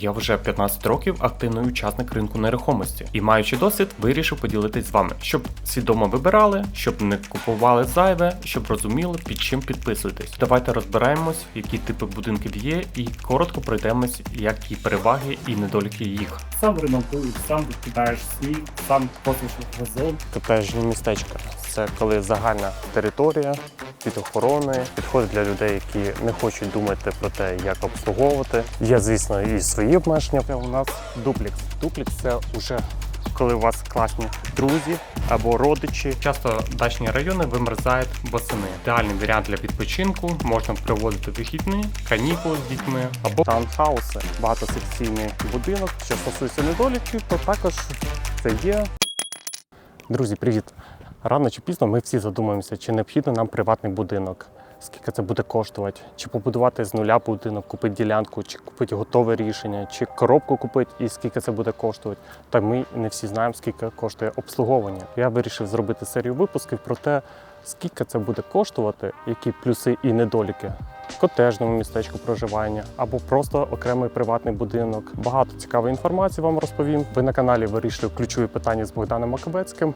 Я вже 15 років активний учасник ринку нерухомості і маючи досвід, вирішив поділитись з вами, щоб свідомо вибирали, щоб не купували зайве, щоб розуміли, під чим підписуєтесь. Давайте розбираємось, які типи будинків є, і коротко пройдемось, які переваги і недоліки їх. Сам ремонтуєш, сам викидаєш сніг, сам косиш газон. Котежні містечка це коли загальна територія під охороною, підходить для людей, які не хочуть думати про те, як обслуговувати. Є, звісно, і свої обмеження. У нас дуплікс. Дуплікс це вже коли у вас класні друзі або родичі. Часто дачні райони вимерзають восени. Ідеальний варіант для відпочинку можна проводити вихідні, канікули з дітьми або Таунхауси, багатосекційний будинок. Що стосується недоліків, то також це є. Друзі, привіт! Рано чи пізно ми всі задумуємося, чи необхідно нам приватний будинок, скільки це буде коштувати, чи побудувати з нуля будинок, купити ділянку, чи купити готове рішення, чи коробку купити і скільки це буде коштувати. Та ми не всі знаємо, скільки коштує обслуговування. Я вирішив зробити серію випусків про те, скільки це буде коштувати, які плюси і недоліки котежному містечку проживання або просто окремий приватний будинок. Багато цікавої інформації вам розповім. Ви на каналі вирішили ключові питання з Богданом Маковецьким.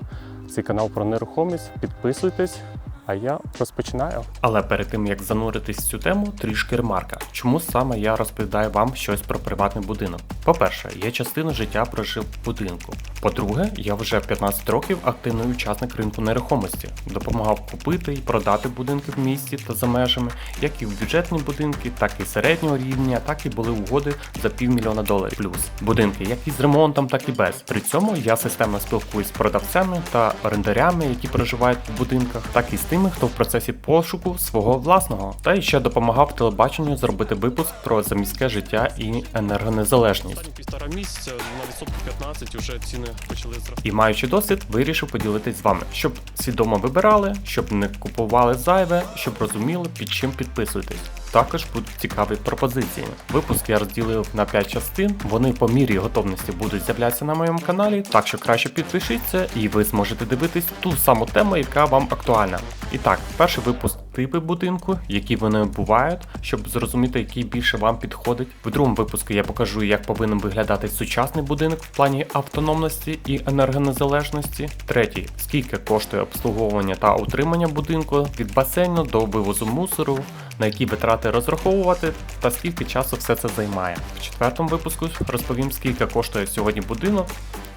Цей канал про нерухомість. Підписуйтесь, а я розпочинаю. Але перед тим як зануритись в цю тему, трішки ремарка. Чому саме я розповідаю вам щось про приватний будинок? По-перше, я частину життя прожив в будинку. По-друге, я вже 15 років активний учасник ринку нерухомості, допомагав купити і продати будинки в місті та за межами, як і в бюджетні будинки, так і середнього рівня, так і були угоди за півмільйона доларів плюс. Будинки, як із ремонтом, так і без. При цьому я системно спілкуюсь з продавцями та орендарями, які проживають в будинках, так і з тими, хто в процесі пошуку свого власного. Та і ще допомагав телебаченню зробити випуск про заміське життя і енергонезалежність. Останні півтора місяця на відсотку 15 вже ціни почали зростати. І маючи досвід, вирішив поділитись з вами, щоб свідомо вибирали, щоб не купували зайве, щоб розуміли, під чим підписуєтесь. Також будуть цікаві пропозиції. Випуск я розділив на 5 частин. Вони по мірі готовності будуть з'являтися на моєму каналі, так що краще підпишіться, і ви зможете дивитись ту саму тему, яка вам актуальна. І так, перший випуск типи будинку, які вони бувають, щоб зрозуміти, який більше вам підходить. В другому випуску я покажу, як повинен виглядати сучасний будинок в плані автономності і енергонезалежності. Третій скільки коштує обслуговування та утримання будинку від басейну до вивозу мусору, на які витрати розраховувати та скільки часу все це займає. В четвертому випуску розповім, скільки коштує сьогодні будинок.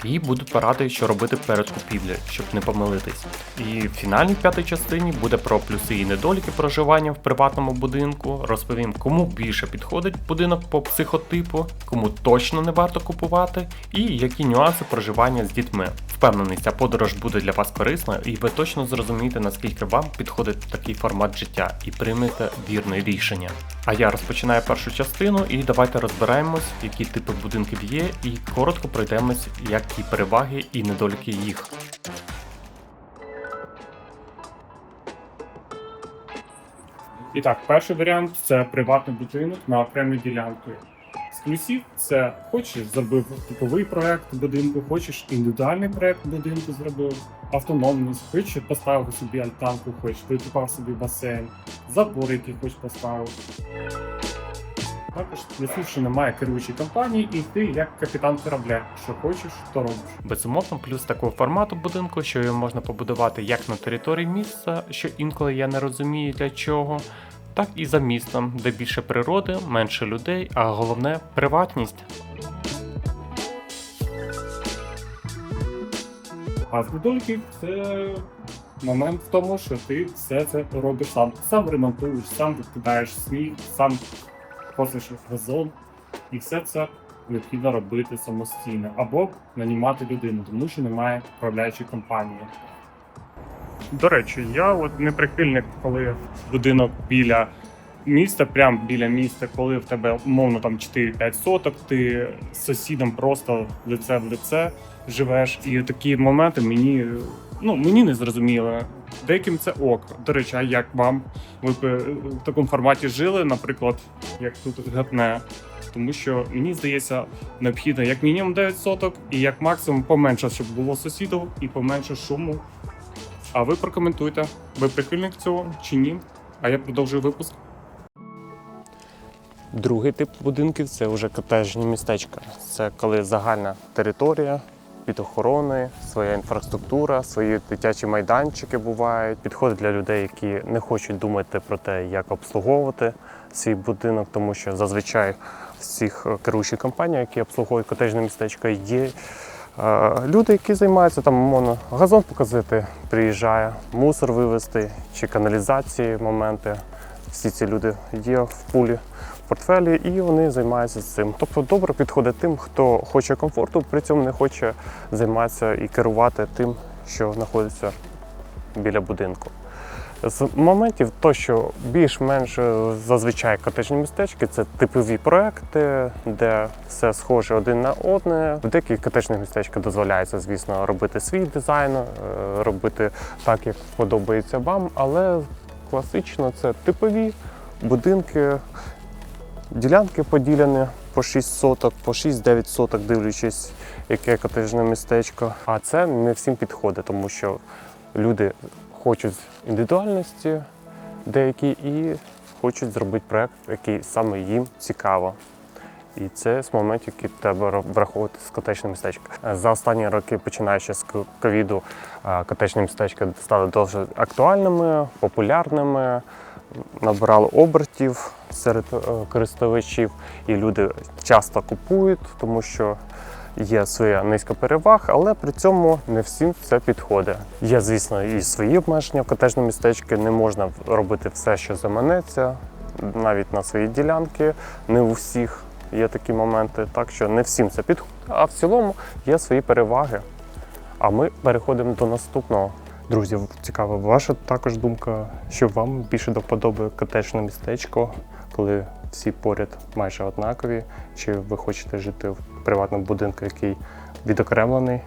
І будуть поради, що робити перед купівлею, щоб не помилитись. І в фінальній п'ятій частині буде про плюси і недоліки проживання в приватному будинку. Розповім, кому більше підходить будинок по психотипу, кому точно не варто купувати, і які нюанси проживання з дітьми. Впевнений, ця подорож буде для вас корисною, і ви точно зрозумієте, наскільки вам підходить такий формат життя, і приймете вірне рішення. А я розпочинаю першу частину, і давайте розбираємось, які типи будинків є, і коротко пройдемось, які переваги і недоліки їх. І так, перший варіант це приватний будинок на окремій ділянці. Плюсів це хочеш зробив типовий проект будинку, хочеш індивідуальний проект будинку зробив, автономність, хочеш поставив собі альтанку, хочеш прикупав собі басейн, забор, який хочеш поставив. Також плюсів, що немає керуючої компанії, і ти як капітан корабля, що хочеш, то робиш. Безумовно, плюс такого формату будинку, що його можна побудувати як на території міста, що інколи я не розумію для чого, так і за містом, де більше природи, менше людей, а головне приватність. А недоліків це момент в тому, що ти все це робиш сам. Сам ремонтуєш, сам викидаєш сніг, сам косиш газон, і все це необхідно робити самостійно або нанімати людину, тому що немає управляючої компанії. До речі, я от не прихильник, коли будинок біля міста, прямо біля міста, коли в тебе умовно там 4-5 соток, ти з сусідом просто лице в лице живеш. І такі моменти мені ну мені не зрозуміло. Деяким це ок. До речі, а як вам? Ви е, в такому форматі жили, наприклад, як тут гатне. Тому що мені здається, необхідно як мінімум 9 соток, і як максимум поменше, щоб було сусідів і поменше шуму. А ви прокоментуйте, ви прихильник цього чи ні? А я продовжую випуск. Другий тип будинків це вже котежні містечка. Це коли загальна територія під охороною, своя інфраструктура, свої дитячі майданчики бувають. Підходить для людей, які не хочуть думати про те, як обслуговувати свій будинок, тому що зазвичай всіх е, керуючих компаніях, які обслуговують котежне містечко, є люди, які займаються там, умовно, газон показати, приїжджає, мусор вивезти чи каналізації моменти. Всі ці люди є в пулі в портфелі, і вони займаються цим. Тобто добре підходить тим, хто хоче комфорту, при цьому не хоче займатися і керувати тим, що знаходиться біля будинку. З моментів, то що більш-менш е, зазвичай котежні містечки це типові проекти, де все схоже один на одне. В деяких котежних містечках дозволяється, звісно, робити свій дизайн, е, робити так, як подобається вам, але класично це типові будинки, ділянки поділені по 6 соток, по 6-9 соток, дивлячись, яке котежне містечко. А це не всім підходить, тому що люди хочуть індивідуальності деякі і хочуть зробити проект, який саме їм цікаво. І це з моментів, які треба враховувати з котечним містечком. За останні роки, починаючи з ковіду, котечні містечка стали дуже актуальними, популярними, набирали обертів серед е, користувачів, і люди часто купують, тому що є своя низка переваг, але при цьому не всім все підходить. Є, звісно, і свої обмеження в котежному містечку. Не можна робити все, що заманеться, навіть на свої ділянки, не у всіх є такі моменти, так що не всім це підходить. А в цілому є свої переваги. А ми переходимо до наступного. Друзі, цікава ваша також думка, що вам більше до вподоби котечне містечко, коли всі поряд майже однакові, чи ви хочете жити в приватному будинку, який відокремлений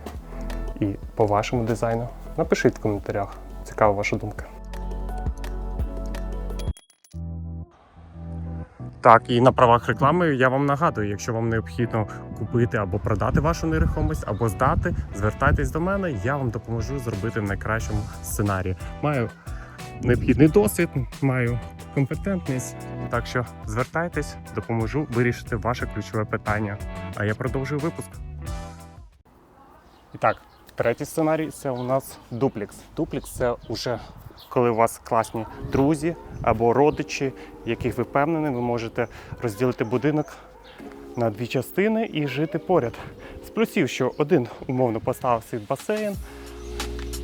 і по вашому дизайну? Напишіть в коментарях. Цікава ваша думка. Так, і на правах реклами я вам нагадую, якщо вам необхідно купити або продати вашу нерухомість, або здати, звертайтесь до мене, я вам допоможу зробити в найкращому сценарії. Маю необхідний досвід, маю компетентність. Так що звертайтесь, допоможу вирішити ваше ключове питання. А я продовжую випуск. І так, третій сценарій це у нас дуплекс. Дуплекс це вже коли у вас класні друзі або родичі, яких ви впевнені, ви можете розділити будинок на дві частини і жити поряд. З плюсів, що один умовно поставив свій басейн,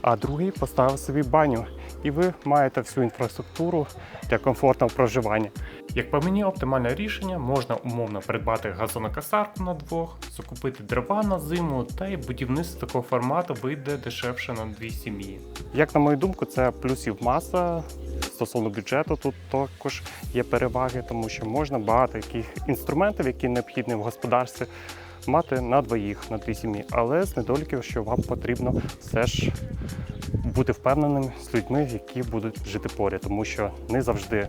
а другий поставив собі баню. І ви маєте всю інфраструктуру для комфортного проживання. Як по мені, оптимальне рішення можна умовно придбати газонокосарку на двох, закупити дрова на зиму, та й будівництво такого формату вийде дешевше на дві сім'ї. Як на мою думку, це плюсів маса. Стосовно бюджету, тут також є переваги, тому що можна багато яких інструментів, які необхідні в господарстві, мати на двоїх, на дві сім'ї. Але з недоліків, що вам потрібно все ж бути впевненим з людьми, які будуть жити поряд, тому що не завжди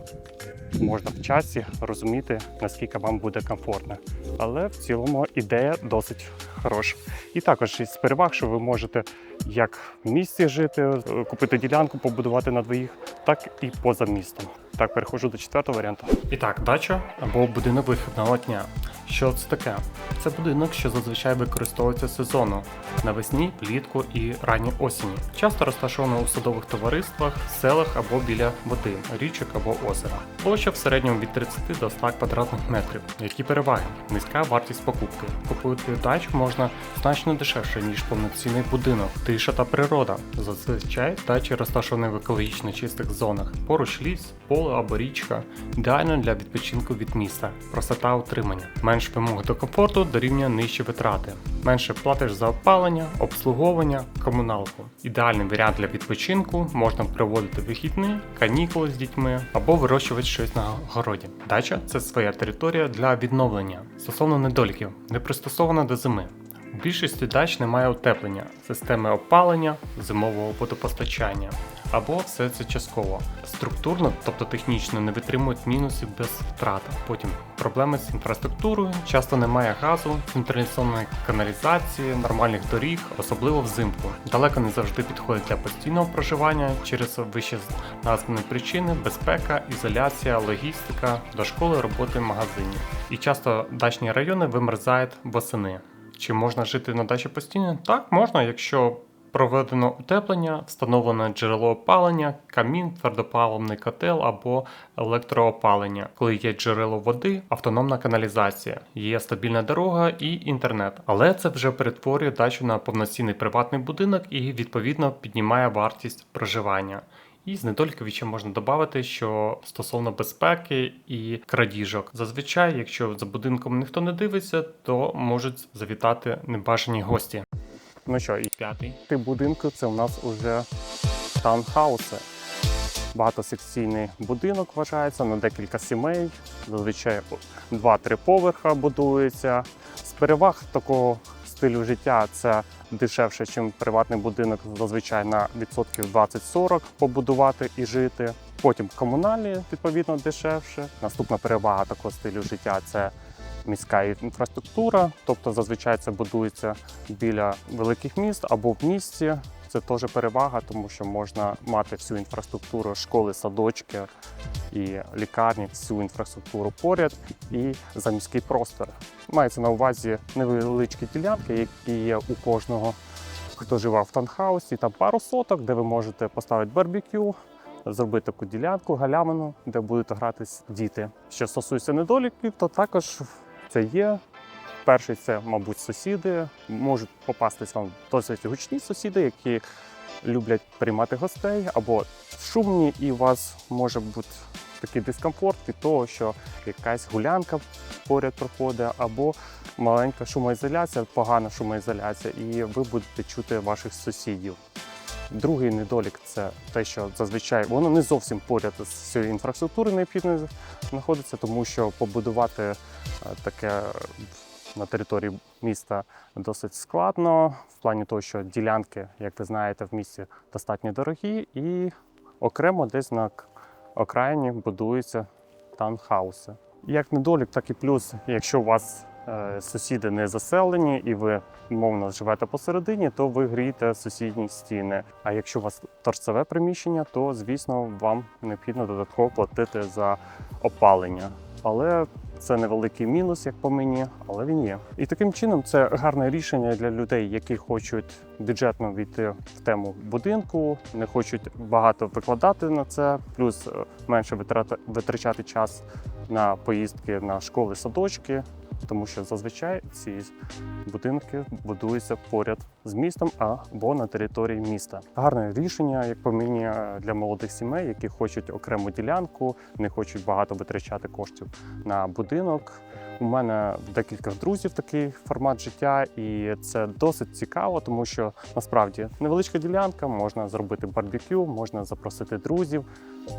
можна в часі розуміти, наскільки вам буде комфортно. Але в цілому ідея досить хороша. І також із переваг, що ви можете як в місті жити, купити ділянку, побудувати на двоїх, так і поза містом. Так, переходжу до четвертого варіанту. І так, дача або будинок вихідного дня. Що це таке? Це будинок, що зазвичай використовується сезонно навесні, влітку і ранній осені. Часто розташовано у садових товариствах, селах або біля води, річок або озера. Площа в середньому від 30 до 100 квадратних метрів. Які переваги? Низька вартість покупки. Купувати дачу можна значно дешевше, ніж повноцінний будинок. Тиша та природа. Зазвичай дачі розташовані в екологічно чистих зонах. Поруч ліс, поле або річка. Ідеально для відпочинку від міста. Простота утримання. Менш вимог до комфорту дорівнює нижчі витрати. Менше платиш за опалення, обслуговування, комуналку. Ідеальний варіант для відпочинку можна проводити вихідні, канікули з дітьми або вирощувати щось на городі. Дача це своя територія для відновлення. Стосовно недоліків, не пристосована до зими. У більшості дач немає утеплення, системи опалення, зимового водопостачання. Або все це частково. Структурно, тобто технічно, не витримують мінусів без втрат. Потім проблеми з інфраструктурою, часто немає газу, централізованої каналізації, нормальних доріг, особливо взимку. Далеко не завжди підходить для постійного проживання через вище названі причини, безпека, ізоляція, логістика, до школи, роботи, магазинів. І часто дачні райони вимерзають восени. Чи можна жити на дачі постійно? Так, можна, якщо проведено утеплення, встановлене джерело опалення, камін, твердопаливний котел або електроопалення, коли є джерело води, автономна каналізація, є стабільна дорога і інтернет. Але це вже перетворює дачу на повноцінний приватний будинок і відповідно піднімає вартість проживання. І з недоліків ще можна додати, що стосовно безпеки і крадіжок, зазвичай, якщо за будинком ніхто не дивиться, то можуть завітати небажані гості. Ну що, і П'ятий. Тип будинку це у нас уже таунхауси. Багатосекційний будинок вважається на декілька сімей. Зазвичай 2-3 поверха будується. З переваг такого стилю життя це дешевше, ніж приватний будинок, зазвичай на відсотків 20-40 побудувати і жити. Потім комунальні відповідно дешевше. Наступна перевага такого стилю життя це міська інфраструктура, тобто зазвичай це будується біля великих міст або в місті. Це теж перевага, тому що можна мати всю інфраструктуру школи, садочки і лікарні, всю інфраструктуру поряд і за міський простор. Мається на увазі невеличкі ділянки, які є у кожного, хто живе в танхаусі, там пару соток, де ви можете поставити барбекю, зробити таку ділянку, галявину, де будуть гратись діти. Що стосується недоліків, то також це є. Перший це, мабуть, сусіди. Можуть попастись вам досить гучні сусіди, які люблять приймати гостей або шумні, і у вас може бути такий дискомфорт від того, що якась гулянка поряд проходить, або маленька шумоізоляція, погана шумоізоляція, і ви будете чути ваших сусідів. Другий недолік це те, що зазвичай воно не зовсім поряд з цією інфраструктурою необхідно знаходиться, тому що побудувати е, таке на території міста досить складно, в плані того, що ділянки, як ви знаєте, в місті достатньо дорогі, і окремо десь на окраїні будуються таунхауси. Як недолік, так і плюс, якщо у вас сусіди не заселені і ви мовно живете посередині, то ви грієте сусідні стіни. А якщо у вас торцеве приміщення, то звісно вам необхідно додатково платити за опалення. Але це невеликий мінус, як по мені, але він є. І таким чином це гарне рішення для людей, які хочуть бюджетно війти в тему будинку, не хочуть багато викладати на це, плюс е, менше витрачати час на поїздки на школи, садочки. Тому що зазвичай ці будинки будуються поряд з містом або на території міста. Гарне рішення, як по мені, для молодих сімей, які хочуть окрему ділянку, не хочуть багато витрачати коштів на будинок. У мене декілька друзів такий формат життя, і це досить цікаво, тому що насправді невеличка ділянка, можна зробити барбекю, можна запросити друзів,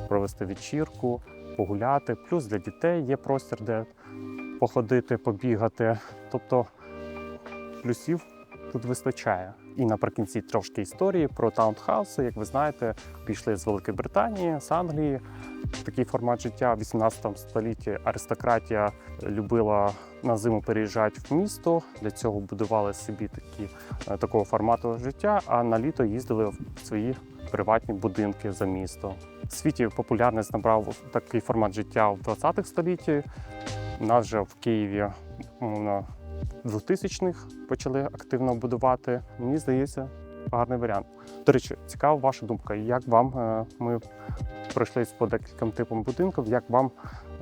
провести вечірку, погуляти. Плюс для дітей є простір, де походити, побігати. Тобто плюсів тут вистачає. І наприкінці трошки історії про таунхауси. Як ви знаєте, пішли з Великої Британії, з Англії. Такий формат життя в 18 столітті аристократія любила на зиму переїжджати в місто. Для цього будували собі такі е, такого формату життя, а на літо їздили в свої приватні будинки за місто. В світі популярність набрав такий формат життя в 20-х столітті. Нас же в Києві мовно, в 2000-х почали активно будувати. Мені здається, гарний варіант. До речі, цікава ваша думка. Як вам е, ми пройшлись по декільком типам будинків? Як вам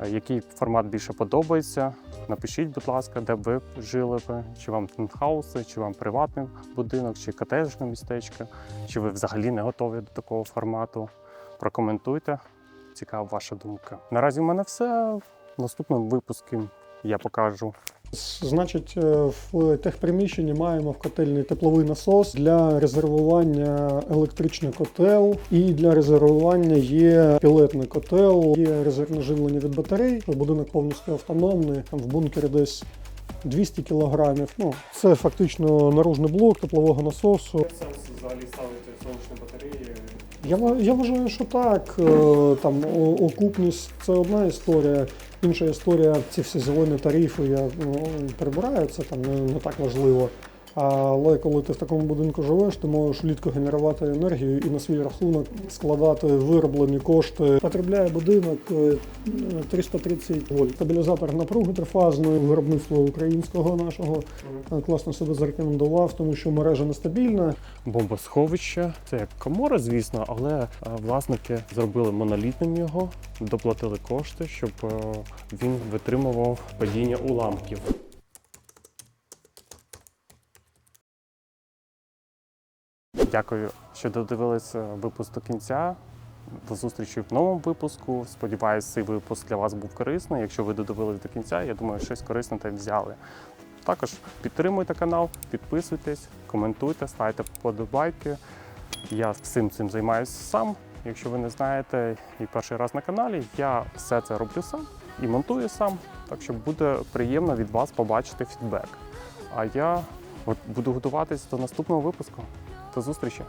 е, який формат більше подобається? Напишіть, будь ласка, де б ви жили би, чи вам таунхауси, чи вам приватний будинок, чи котеджне містечко, чи ви взагалі не готові до такого формату. Прокоментуйте. Цікава ваша думка. Наразі в мене все. В наступному випуску я покажу Значить, е, в техприміщенні маємо в котельні тепловий насос для резервування електричний котел, і для резервування є пілетний котел, є резервне живлення від батарей. Будинок повністю автономний. Там в бункері десь 200 кілограмів. Ну, це фактично наружний блок теплового насосу. Сенс взагалі ставити сонячні батареї. Я, я вважаю, що так. Е, Там окупність це одна історія. Інша історія, ці всі зелені тарифи я ну, прибираю, це там не, не так важливо. Але коли ти в такому будинку живеш, ти можеш влітку генерувати енергію і на свій рахунок складати вироблені кошти. Потребляє будинок е, 330 вольт. Стабілізатор напруги трифазної, виробництво українського нашого е, класно себе зарекомендував, тому що мережа нестабільна. Бомбосховище це як комора, звісно, але е, власники зробили монолітним його, доплатили кошти, щоб е, він витримував падіння уламків. Дякую, що додивились е, випуск до кінця. До зустрічі в новому випуску. Сподіваюсь, цей випуск для вас був корисний. Якщо ви додивились до кінця, я думаю, щось корисне та взяли. Також підтримуйте канал, підписуйтесь, коментуйте, ставте вподобайки. Я всім цим займаюся сам. Якщо ви не знаєте і перший раз на каналі, я все це роблю сам і монтую сам. Так що буде приємно від вас побачити фідбек. А я буду готуватись до наступного випуску. До зустрічі!